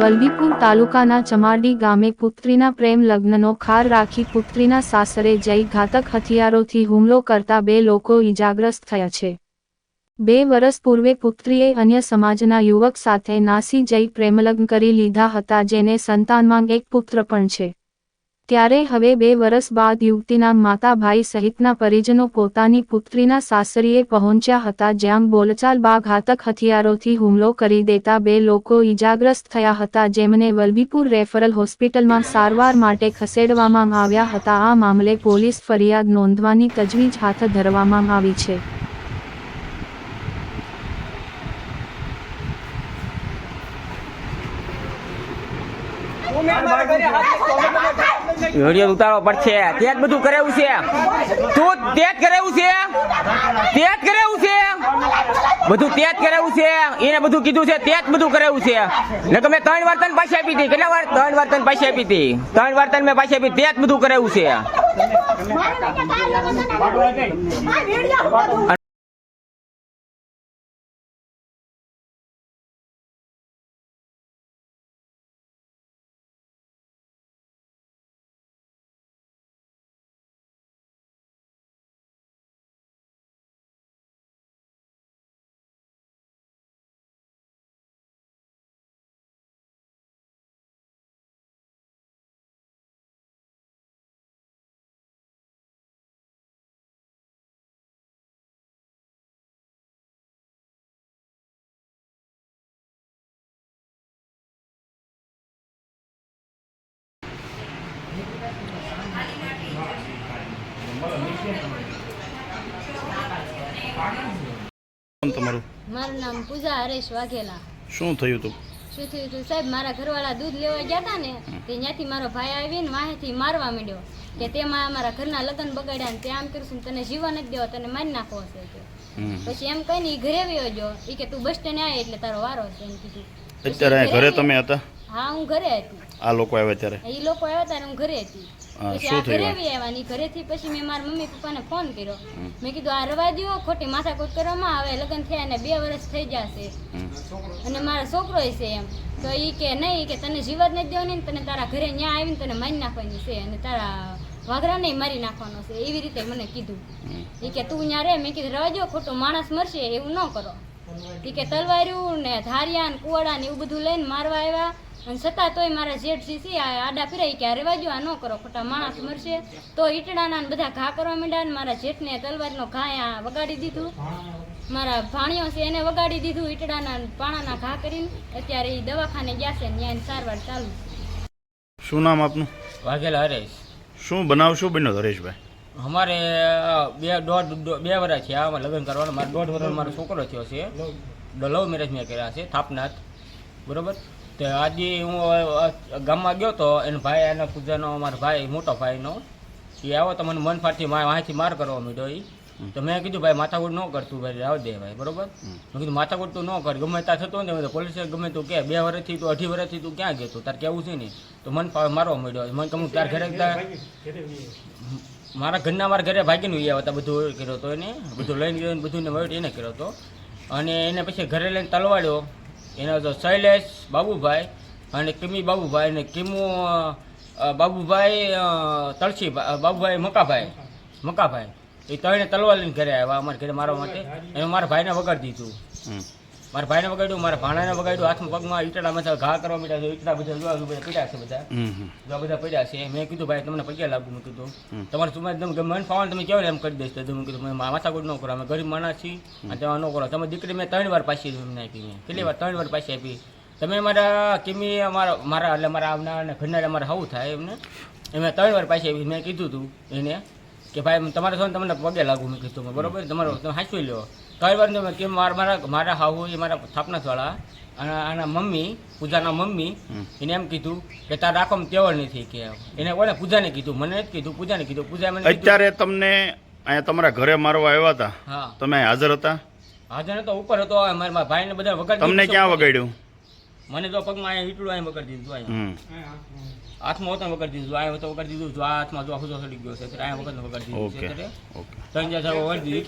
વલભીપુર તાલુકાના ચમારડી ગામે પુત્રીના પ્રેમ લગ્નનો ખાર રાખી પુત્રીના સાસરે જઈ ઘાતક હથિયારોથી હુમલો કરતા બે લોકો ઈજાગ્રસ્ત થયા છે. બે વર્ષ પૂર્વે પુત્રીએ અન્ય સમાજના યુવક સાથે નાસી જઈ પ્રેમલગ્ન કરી લીધા હતા, જેને સંતાનમાં એક પુત્ર પણ છે. ત્યારે હવે બે વર્ષ બાદ યુવતીના માતા ભાઈ સહિતના પરિજનો પોતાની પુત્રીના સાસરીએ પહોંચ્યા હતા જ્યાં બોલચાલ બા ઘાતક હથિયારોથી હુમલો કરી દેતા બે લોકો ઈજાગ્રસ્ત થયા હતા જેમને વલભીપુર રેફરલ હોસ્પિટલમાં સારવાર માટે ખસેડવામાં આવ્યા હતા. આ મામલે પોલીસ ફરિયાદ નોંધવાની તજવીજ હાથ ધરવામાં આવી છે. વીડિયો ઉતારવો પડશે. તે જ બધું કરેવું છે. તું તે જ કરાવ્યું છે. તે જ કરેવું છે. બધું તે જ કરાવ્યું છે. એને બધું કીધું છે, તે જ બધું કરેવું છે. ને તમે ત્રણ વાર તને પાછી આપી હતી. કેટલા વાર? ત્રણ વાર તને પાછી આપી હતી. ત્રણ વાર તને મેં પાછી આપી. તે જ બધું કરેવું છે. તમારું? મારું નામ પૂજા હરેશ વાઘેલા. શું થયું હતું શું થયું હતું સાહેબ મારા ઘરવાળા દૂધ લેવા ગયા હતા ને તે ત્યાંથી મારો ભાઈ આવીને વાહેથી મારવા માંડ્યો કે તેમાં અમારા ઘરના લગ્ન બગાડ્યા ને તે આમ કરશું તને જીવન જ દેવો તને મારી નાખવો હશે કે. પછી એમ કહીને ઈ ઘરે વયો ગયો. કે તું બસ સ્ટેન્ડ આવે એટલે તારો વારો છે એમ કીધું. અત્યારે ઘરે તમે હતા? હા હું ઘરે હતી. આ લોકો આવ્યા ત્યારે? એ લોકો આવ્યા ત્યારે હું ઘરે હતી. પછી આ ઘરે આવી બી આવ્યા ને ઘરેથી પછી મેં મારા મમ્મી પપ્પાને ફોન કર્યો. મેં કીધું આ રવા દ્યો ખોટી માથાકૂટ કરવામાં આવે લગ્ન થયા ને બે વર્ષ થઈ જશે. અને મારો છોકરો છે એમ. તો એ કે નહીં કે તને જીવત નથી દેવાની ને તને તારા ઘરે ન્યા આવીને તને મારી નાખવાની છે અને તારા વાઘરાને મારી નાખવાનો છે. એવી રીતે મને કીધું. એ કે તું ન્યા રે. મેં કીધું રવાજો ખોટો માણસ મરશે એવું ન કરો. એ કે તલવાર્યું ને ધારિયા ને કુવાડા ને એવું બધું લઈને મારવા આવ્યા અને છતાં તોય મારા જેઠ સીસી આડા ફેરાય કે અરે વાજો આ ન કરો. ખોટા માણસ મરશે તો ઈટડાના બધા ઘા કરવા માંડ્યા ને મારા જેઠને તલવારનો ઘા આ વગાડી દીધું. મારા ભાણિયો છે એને વગાડી દીધું ઈટડાના પાણાના ઘા કરીને. અત્યારે એ દવાખાને ગયા છે ને ત્યાં સારવાર ચાલુ શું નામ આપનું? વાઘેલા હરેશ. શું બનાવ શું બન્યો હરેશભાઈ. અમારે બે દોઢ બે વર્ષ છે આમાં લગ્ન કરવાનું. મારે દોઢ વર્ષ મારો છોકરો થયો છે. લવ મેરેજ મેં કર્યા છે થાપનાથ. બરોબર? તો આજે હું ગામમાં ગયો તો એને ભાઈ એના પૂજાનો અમારો ભાઈ મોટો ભાઈનો એ આવો તો મને મન ફાટથી વાંચી માર કરવા માંડ્યો એ તો મેં કીધું ભાઈ માથાકૂટ ન કરતું ભાઈ આવ દે ભાઈ બરોબર? મેં કીધું માથાકૂટ તું ન કર ગમે ત્યાં થતો ને પોલીસ ગમે તું કે બે વર્ષથી તું અઢી વર્ષથી તું ક્યાં ગયો તારે કેવું છે ને? તો મન મારવા માંડ્યો. મને કહું તાર ઘરે મારા ઘરના મારા ઘરે ભાગીને ઉઈ હતા બધું કર્યો હતો એને બધું લઈને ગયો બધું ને એને કર્યો હતો અને એને પછી ઘરે લઈને તલવાડ્યો. એનો તો શૈલેષ બાબુભાઈ અને કિમી બાબુભાઈ અને કિમુ બાબુભાઈ તળસી બાબુભાઈ મકાભાઈ. મકાભાઈ. એ ત્રણે તલવાર લઈને ઘરે આવ્યા અમારા ઘરે મારવા માટે. એને મારા ભાઈને વગાડી દીધું. મારા ભાઈને વગાડ્યું મારા ભાણાને વગાડ્યું હાથમાં પગમાં ઈટડા બધા ઘા કરવા મીઠા ઈટડા બધા જોવા બધા પીડ્યા છે બધા. હમ, હમ. જો આ બધા પડ્યા છે. મેં કીધું ભાઈ તમને પગ્યા લાગુ મેં કીધું. તમારે તમે તમે મને ફાવન તમે કેવો એમ કરી દઈશ. તો મેં કીધું મેં માથાકૂટ ન કરો અમે ગરીબ માણસ છીએ. અને તમે ન કરો. તમે દીકરી મેં ત્રણ વાર પાછી એમને આપી મેં કેટલી વાર? ત્રણ વાર પાછી આપી. તમે મારા કિમી અમારા મારા એટલે મારા આવનાર ઘરના અમારે હવું થાય એમને. એ મેં ત્રણ વાર પાછી આપી. મેં કીધું હતું એને કે ભાઈ તમારે તમને પગે લાગુ? મેં કીધું. બરોબર તમારો તમે હાંચવી લો ત્રણ વાંધો નહીં કેમ મારા મારા મારા હાહુ એ મારા થાપનાથવાળા અને આના મમ્મી પૂજાના મમ્મી એને એમ કીધું કે તાર રાખવામાં તેવડ નથી કે એને કોને પૂજાને કીધું? મને નથી કીધું પૂજાને કીધું. પૂજા મને અત્યારે તમને અહીંયા તમારા ઘરે મારવા આવ્યા હતા. હા. તમે હાજર હતા? હાજર હતો ઉપર હતો મારા ભાઈને બધા વગાડ તમને ક્યાં વગાડ્યું? મને તો પગમાં અહીંયા વીટડું અહીંયા વગાડી દીધું અહીંયા. હાથમાં હોતા વગાડી દીધું અહીંયા તો વગાડી દીધું જો આ હાથમાં જો આખું ચડી ગયો છે. અહીંયા વગર વગાડી દીધું છે. ત્રણ ચાર વગાડી દીધું.